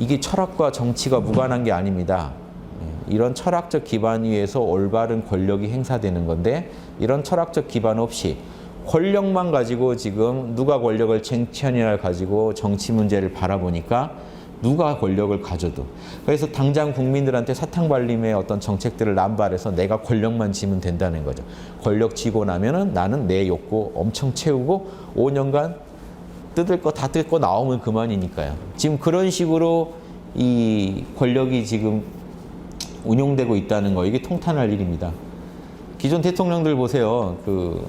이게 철학과 정치가 무관한 게 아닙니다. 예, 이런 철학적 기반 위에서 올바른 권력이 행사되는 건데 이런 철학적 기반 없이 권력만 가지고 지금 누가 권력을 쟁취하느냐를 가지고 정치 문제를 바라보니까 누가 권력을 가져도 그래서 당장 국민들한테 사탕 발림의 어떤 정책들을 남발해서 내가 권력만 쥐면 된다는 거죠. 권력 쥐고 나면은 나는 내 욕구 엄청 채우고 5년간 뜯을 거 다 뜯고 나오면 그만이니까요. 지금 그런 식으로 이 권력이 지금 운용되고 있다는 거 이게 통탄할 일입니다. 기존 대통령들 보세요. 그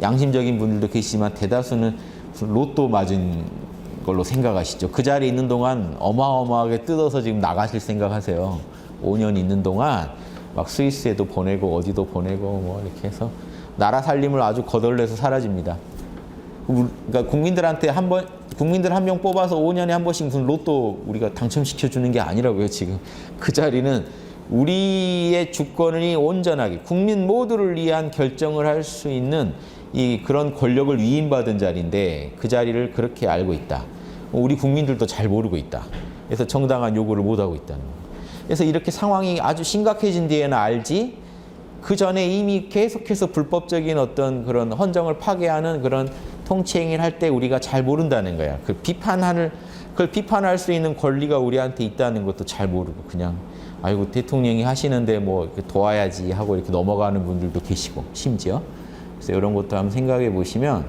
양심적인 분들도 계시지만 대다수는 로또 맞은 걸로 생각하시죠. 그 자리에 있는 동안 어마어마하게 뜯어서 지금 나가실 생각하세요. 5년 있는 동안 막 스위스에도 보내고 어디도 보내고 뭐 이렇게 해서 나라 살림을 아주 거덜내서 사라집니다. 그러니까 국민들한테 한 번 국민들 한 명 뽑아서 5년에 한 번씩 무슨 로또 우리가 당첨시켜 주는 게 아니라고요 지금 그 자리는 우리의 주권이 온전하게 국민 모두를 위한 결정을 할 수 있는 이 그런 권력을 위임받은 자리인데 그 자리를 그렇게 알고 있다. 우리 국민들도 잘 모르고 있다. 그래서 정당한 요구를 못 하고 있다는 거. 그래서 이렇게 상황이 아주 심각해진 뒤에는 알지 그 전에 이미 계속해서 불법적인 어떤 그런 헌정을 파괴하는 그런 통치행위를 할 때 우리가 잘 모른다는 거야. 그 비판할 그걸 비판할 수 있는 권리가 우리한테 있다는 것도 잘 모르고 그냥 아이고 대통령이 하시는데 뭐 도와야지 하고 이렇게 넘어가는 분들도 계시고 심지어 그래서 이런 것도 한번 생각해 보시면